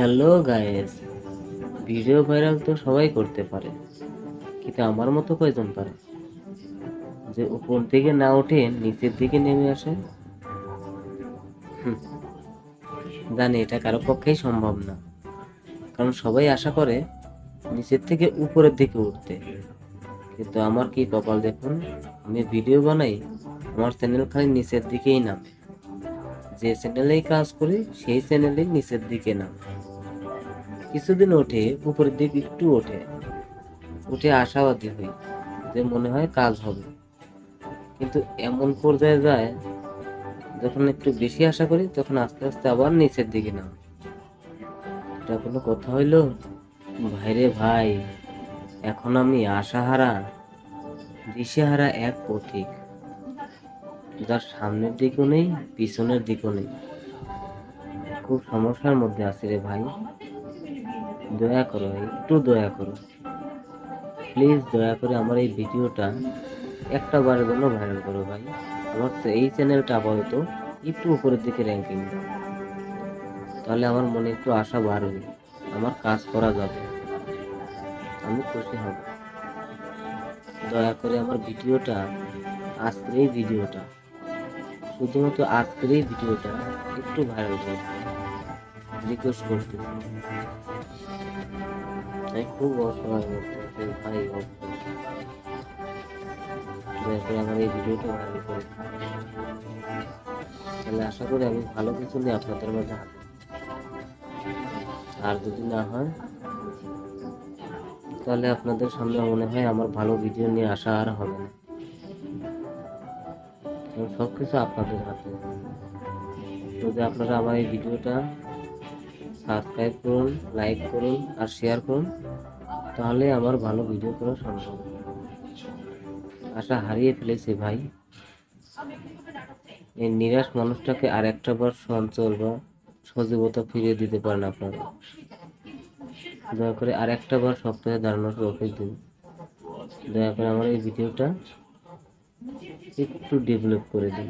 Hello guys, video viral তো সবাই করতে পারে, কিন্তু আমার মতো কয়জন পারে? যে উপর দিকে না উঠে নিচের দিকে নেমে আসে? জানি এটা কারও পক্ষেই সম্ভব না, কারণ সবাই আশা করে নিচের থেকে উপরের দিকে উঠতে। কিন্তু আমার কি কপাল দেখুন? আমি ভিডিও বানাই, আমার চ্যানেল খালি নিচের দিকেই নামে। যে চ্যানেলেই কাজ করি, সেই চ্যানেলে নিচের দিকে নামে। কিছুদিন ওঠে, উপরের দিকে একটু ওঠে। উঠে আশাবাদী হই যে মনে হয় কাজ হবে। কিন্তু এমন পর্যায়ে যায়, যখন একটু বেশি আশা করি, তখন আস্তে আস্তে আবার নিচের দিকে নাম। এটা কোনো কথা হইল? ভাইরে ভাই, এখন আমি আশাহারা, দিশেহারা এক পথিক। যার সামনের দিকও নেই, পিছনের দিকও নেই। খুব সমস্যার মধ্যে আছি রে ভাই। দয়া করো, একটু দয়া করো। প্লিজ দয়া করে আমার এই ভিডিওটা একটা বারের জন্য ভাইরাল করো ভাই। আমার তো এই চ্যানেলটা আপাতত একটু উপরের দিকে র্যাঙ্কিং তাহলে আমার মনে একটু আশা বাড়বে, আমার কাজ করা যাবে। আমি খুশি হব। দয়া করে আমার ভিডিওটা, আজকের এই ভিডিওটা শুধুমাত্র আজকের এই ভিডিওটা একটু ভাইরাল করো রিকোয়েস্ট করতেছি আমি খুব অসহায় ভাই আমার এই ভিডিওটা ভাইরাল করে তাহলে আশা করি আমি ভালো কিছু নিয়ে আপনাদের মাঝে আর যদি না হয়, তাহলে আপনাদের সামনে মনে হয় আমার ভালো ভিডিও নিয়ে আসা আর হবে না। কারণ সবকিছু আপনাদের হাতে। যদি আপনারা আমার এই ভিডিওটা সাবস্ক্রাইব করুন লাইক করুন আর শেয়ার করুন, তাহলে আমার ভালো ভিডিও করা সম্ভব আশা হারিয়ে ফেলেছে ভাই। এই নিরাশ মানুষটাকে আর একটা সঞ্চল বা সজীবতা ফিরিয়ে দিতে পারেন আপনারা। দয়া করে আর একটা বার সপ্তাহে দাঁড়ানোর অফিস দিন। দয়া করে আমার এই ভিডিওটা একটু ডেভেলপ করে দিন